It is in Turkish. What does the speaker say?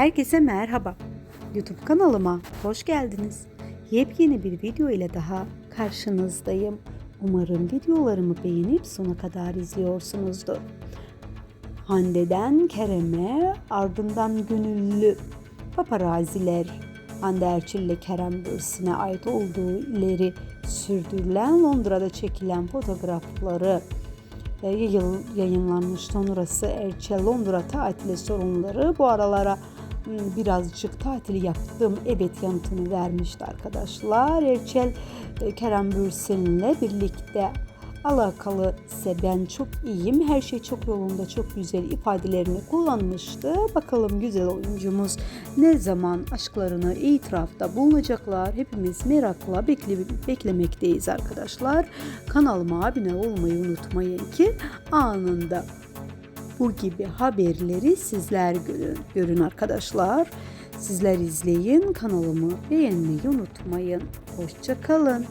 Herkese merhaba. YouTube kanalıma hoş geldiniz. Yepyeni bir video ile daha karşınızdayım. Umarım videolarımı beğenip sona kadar izliyorsunuzdur. Hande'den Kerem'e ardından gönüllü paparaziler Hande Erçel ile Kerem Bürsin'e ait olduğu ileri sürdürülen Londra'da çekilen fotoğrafları e, yayıl- yayınlanmış sonrası Erçel Londra tatili sorunları bu aralara birazcık tatili yaptım evet yanıtını vermişti arkadaşlar. Erçel e, Kerem Bürsin'le birlikte alakalı ise ben çok iyiyim. Her şey çok yolunda, çok güzel ifadelerini kullanmıştı. Bakalım güzel oyuncumuz ne zaman aşklarını itirafta bulunacaklar. Hepimiz merakla bekle beklemekteyiz arkadaşlar. Kanalıma abone olmayı unutmayın ki anında bu gibi haberleri sizler görün, görün arkadaşlar. Sizler izleyin, kanalımı beğenmeyi unutmayın. Hoşça kalın.